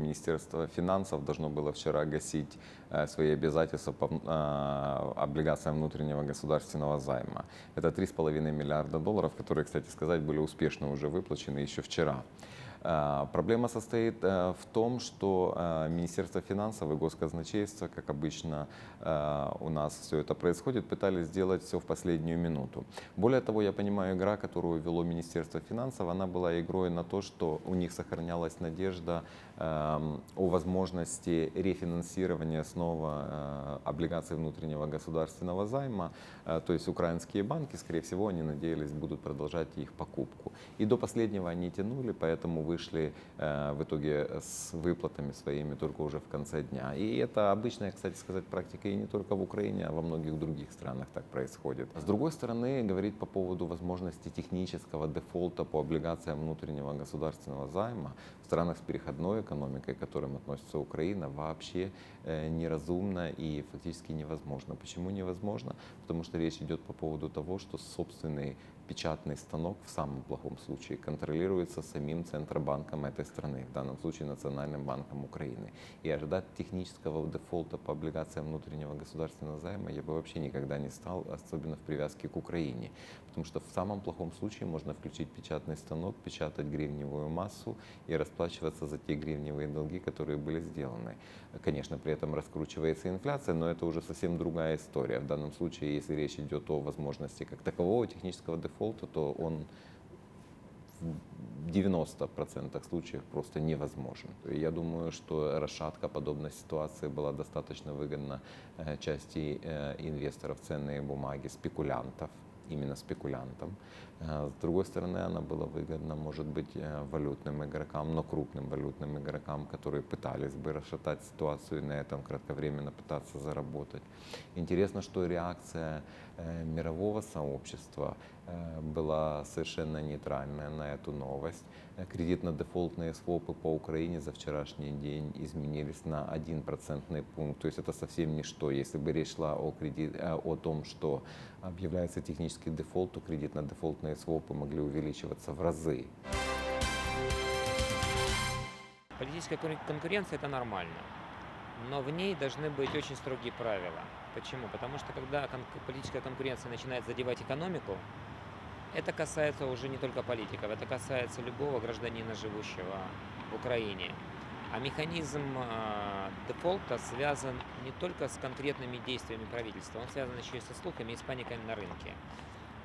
Министерство финансов должно было вчера гасить э, свои обязательства по э, облигациям внутреннего государственного займа. Это 3,5 миллиарда долларов, которые, кстати сказать, были успешно уже выплачены еще вчера. Э, проблема состоит в том, что Министерство финансов и Госказначейство, как обычно у нас все это происходит, пытались сделать все в последнюю минуту. Более того, я понимаю, игра, которую вело Министерство финансов, она была игрой на то, что у них сохранялась надежда о возможности рефинансирования снова облигаций внутреннего государственного займа. То есть украинские банки, скорее всего, они надеялись, будут продолжать их покупку. И до последнего они тянули, поэтому вышли э, в итоге с выплатами своими только уже в конце дня. И это обычная, кстати сказать, практика и не только в Украине, а во многих других странах так происходит. С другой стороны, говорить по поводу возможности технического дефолта по облигациям внутреннего государственного займа в странах с переходной экономикой, к которым относится Украина, вообще э, неразумно и фактически невозможно. Почему невозможно? Потому что речь идет по поводу того, что собственный печатный станок в самом плохом случае контролируется самим Центробанком этой страны, в данном случае Национальным банком Украины. И ожидать технического дефолта по облигациям внутреннего государственного займа я бы вообще никогда не стал, особенно в привязке к Украине. Потому что в самом плохом случае можно включить печатный станок, печатать гривневую массу и расплачиваться за те гривневые долги, которые были сделаны. Конечно, при этом раскручивается инфляция, но это уже совсем другая история. В данном случае, если речь идет о возможности как такового технического дефолта, то он в 90% случаев просто невозможен. Я думаю, что расшатка подобной ситуации была достаточно выгодна э, части э, инвесторов ценные бумаги, спекулянтов, именно спекулянтам. Э, с другой стороны, она была выгодна, может быть, валютным игрокам, но крупным валютным игрокам, которые пытались бы расшатать ситуацию и на этом кратковременно пытаться заработать. Интересно, что реакция мирового сообщества Э, была совершенно нейтральная на эту новость. Э, кредитно-дефолтные свопы по Украине за вчерашний день изменились на 1 процентный пункт. То есть это совсем ничто. Если бы речь шла о, кредит, э, о том, что объявляется технический дефолт, то кредитно-дефолтные свопы могли увеличиваться в разы. Политическая конкуренция – это нормально, но в ней должны быть очень строгие правила. Почему? Потому что когда политическая конкуренция начинает задевать экономику, это касается уже не только политиков, это касается любого гражданина, живущего в Украине. А механизм э, дефолта связан не только с конкретными действиями правительства, он связан еще и со слухами и с паникой на рынке.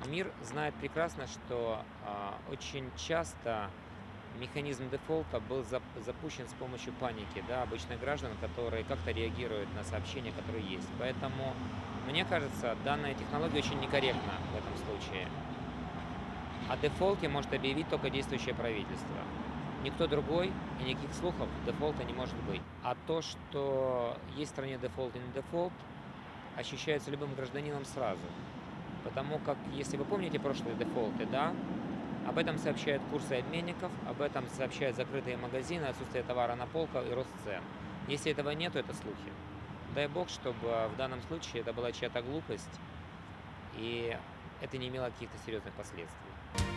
Мир знает прекрасно, что э, очень часто механизм дефолта был запущен с помощью паники да, обычных граждан, которые как-то реагируют на сообщения, которые есть. Поэтому, мне кажется, данная технология очень некорректна в этом случае. О дефолте может объявить только действующее правительство. Никто другой и никаких слухов дефолта не может быть. А то, что есть в стране дефолт и не дефолт, ощущается любым гражданином сразу. Потому как, если вы помните прошлые дефолты, да, об этом сообщают курсы обменников, об этом сообщают закрытые магазины, отсутствие товара на полках и рост цен. Если этого нет, то это слухи. Дай бог, чтобы в данном случае это была чья-то глупость, и это не имело каких-то серьезных последствий.